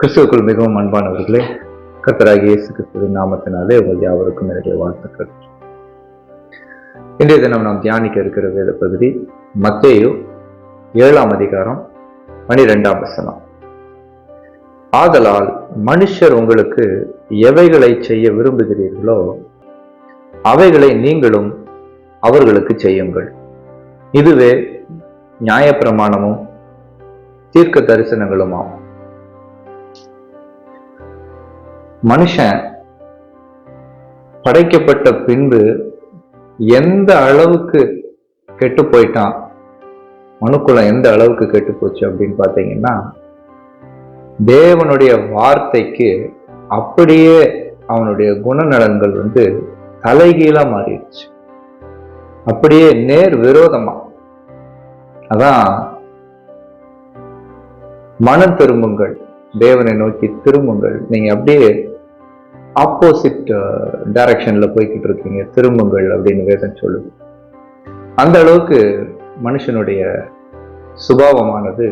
கிறிஸ்துவுக்குள் மிகவும் அன்பானவர்களே கத்தராகி இயேசு கிறிஸ்துவின் நாமத்தினாலே உங்கள் யாவருக்கும் என்னுடைய வாழ்த்துக்கள். இன்றைய தினம் நாம் தியானிக்க இருக்கிற வேத பகுதி மத்தேயு ஏழாம் அதிகாரம் பனிரெண்டாம் வசனம். ஆதலால் மனுஷர் உங்களுக்கு எவைகளை செய்ய விரும்புகிறீர்களோ அவைகளை நீங்களும் அவர்களுக்கு செய்யுங்கள். இதுவே நியாயப்பிரமாணமும் தீர்க்க தரிசனங்களுமாம் மனுஷன் படைக்கப்பட்ட பின்பு எந்த அளவுக்கு கெட்டு போயிட்டான்? மனுக்குளம் எந்த அளவுக்கு கெட்டு போச்சு அப்படின்னு பார்த்தீங்கன்னா தேவனுடைய வார்த்தைக்கு அப்படியே அவனுடைய குணநலன்கள் வந்து தலைகீழா மாறிடுச்சு. அப்படியே நேர் விரோதமா. அதான் மன திரும்புங்கள் தேவனை நோக்கி திரும்புங்கள். நீங்க அப்படியே ஆப்போசிட் டைரக்ஷன்ல uh, போய்கிட்டு இருக்கீங்க திரும்புங்கள் அப்படின்னு வேதம் சொல்லுது. அந்த அளவுக்கு மனுஷனுடைய சுபாவமானது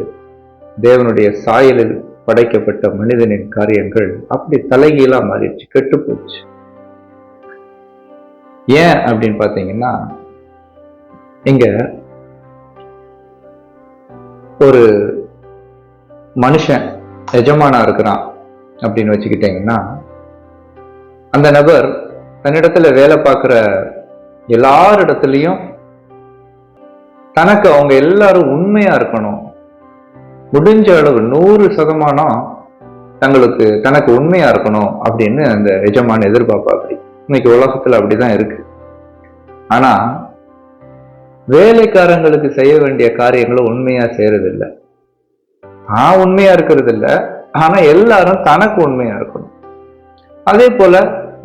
தேவனுடைய சாயலில் படைக்கப்பட்ட மனிதனின் காரியங்கள் அப்படி தலைகீழா மாறிடுச்சு கெட்டு போச்சு. ஏன் அப்படின்னு பார்த்தீங்கன்னா இங்க ஒரு மனுஷன் எஜமானா இருக்கிறான் அப்படின்னு வச்சுக்கிட்டீங்கன்னா அந்த நபர் தன்னிடத்துல வேலை பார்க்குற எல்லாரிடத்துலையும் தனக்கு அவங்க எல்லாரும் உண்மையா இருக்கணும். முடிஞ்ச அளவு நூறு சதமானம் தங்களுக்கு தனக்கு உண்மையா இருக்கணும் அப்படின்னு அந்த எஜமான எதிர்பார்ப்பா அப்படி இன்னைக்கு உலகத்துல அப்படிதான் இருக்கு. ஆனா வேலைக்காரங்களுக்கு செய்ய வேண்டிய காரியங்களை உண்மையா செய்யறதில்ல. நான் உண்மையா இருக்கிறது இல்லை ஆனா எல்லாரும் தனக்கு உண்மையா இருக்கணும். அதே போல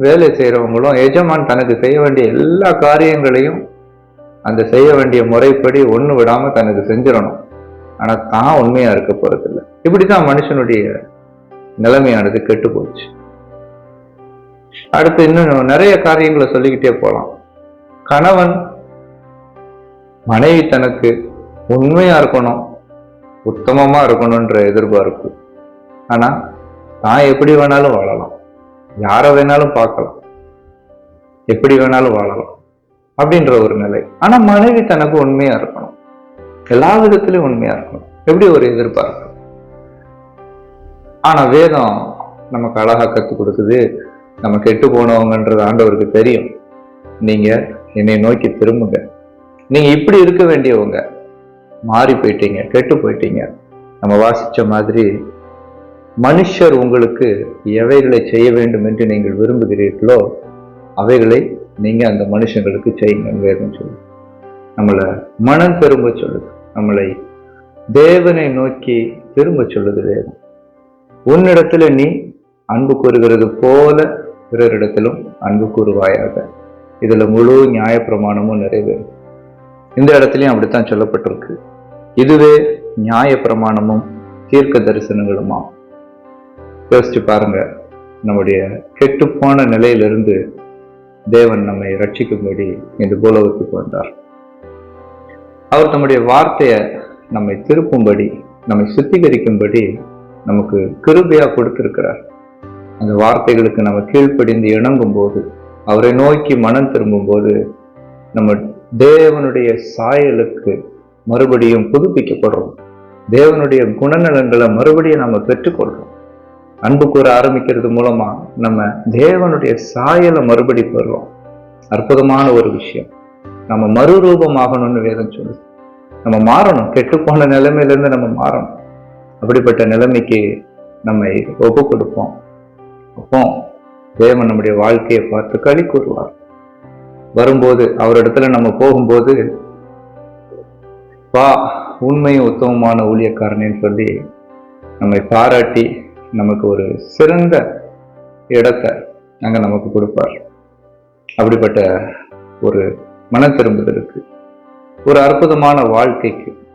வேலை செய்யறவங்களும் எஜமான் தனக்கு செய்ய வேண்டிய எல்லா காரியங்களையும் அந்த செய்ய வேண்டிய முறைப்படி ஒன்று விடாம தனக்கு செஞ்சிடணும். ஆனா தான் உண்மையா இருக்க போகிறதில்ல இப்படி தான் மனுஷனுடைய நிலைமையானது கெட்டு போச்சு அடுத்து இன்னும் நிறைய காரியங்களை சொல்லிக்கிட்டே போலாம். கணவன் மனைவி தனக்கு உண்மையா இருக்கணும் உத்தமமா இருக்கணும்ன்ற எதிர்பார்ப்பு. ஆனா தான் எப்படி வேணாலும் வாழலாம். யாரை வேணாலும் பார்க்கலாம். எப்படி வேணாலும் வாழலாம். அப்படின்ற ஒரு நிலை. ஆனா மனைவி தனக்கு உண்மையா இருக்கணும். எல்லா விதத்திலையும் உண்மையா இருக்கணும். எப்படி ஒரு எதிர்பார்ப்பு? ஆனா வேதம் நமக்கு அழகா கத்து கொடுக்குது. நம்ம கெட்டு போனவங்கன்றது ஆண்டவருக்கு தெரியும். நீங்க என்னை நோக்கி திரும்புங்க. நீங்க இப்படி இருக்க வேண்டியவங்க. மாறி போயிட்டீங்க கெட்டு போயிட்டீங்க. நம்ம வாசிச்ச மாதிரி மனுஷர் உங்களுக்கு எவைகளை செய்ய வேண்டும் என்று நீங்கள் விரும்புகிறீர்களோ அவைகளை நீங்கள் அந்த மனுஷங்களுக்கு செய்யுங்க வேதம் சொல்லு நம்மளை மனம் திரும்ப சொல்லுது. நம்மளை தேவனை நோக்கி திரும்ப சொல்லுது வேதம். உன்னிடத்துல நீ அன்பு கூறுகிறது போல பிறரிடத்திலும் அன்பு கூறுவாயாக. இதில் முழு நியாயப்பிரமாணமும் நிறைவேறும் இந்த இடத்துலையும் அப்படித்தான் சொல்லப்பட்டிருக்கு. இதுவே நியாய பிரமாணமும் தீர்க்க தரிசனங்களுமா? யோசிச்சு பாருங்க. நம்முடைய கெட்டுப்போன நிலையிலிருந்து தேவன் நம்மை ரட்சிக்கும்படி இந்த பூலோகத்துக்கு வந்தார். அவர் தம்முடைய வார்த்தையை நம்மை திருப்பும்படி நம்மை சுத்திகரிக்கும்படி நமக்கு கிருபையா கொடுத்திருக்கிறார். அந்த வார்த்தைகளுக்கு நம்ம கீழ்ப்படிந்து இணங்கும் போது அவரை நோக்கி மனம் திரும்பும் போது நம்ம தேவனுடைய சாயலுக்கு மறுபடியும் புதுப்பிக்கப்படுறோம். தேவனுடைய குணநலங்களை மறுபடியும் நம்ம பெற்றுக்கொள்றோம். அன்பு கூற ஆரம்பிக்கிறது மூலமா நம்ம தேவனுடைய சாயலை மறுபடி பெறுறோம். அற்புதமான ஒரு விஷயம். நம்ம மறுரூபமாகணும்னு வேதம் சொல்லு நம்ம மாறணும். கெட்டுப்போன நிலைமையிலேருந்து நம்ம மாறணும். அப்படிப்பட்ட நிலைமைக்கு நம்மை ஒப்பு கொடுப்போம். அப்போ தேவன் நம்முடைய வாழ்க்கையை பார்த்து களி கூறுவார். வரும்போது அவரிடத்துல நம்ம போகும்போது வா உண்மையும் உத்தமமான ஊழியக்காரனேன்னு சொல்லி நம்மை பாராட்டி நமக்கு ஒரு சிறந்த இடத்தை அங்க நமக்கு கொடுப்பார். அப்படிப்பட்ட ஒரு மன திரும்புதலுக்கு ஒரு அற்புதமான வாழ்க்கைக்கு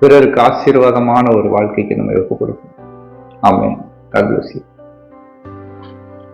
பிறருக்கு ஆசீர்வாதமான ஒரு வாழ்க்கைக்கு நம்ம ஒப்பு கொடுக்கணும் ஆமாம் God.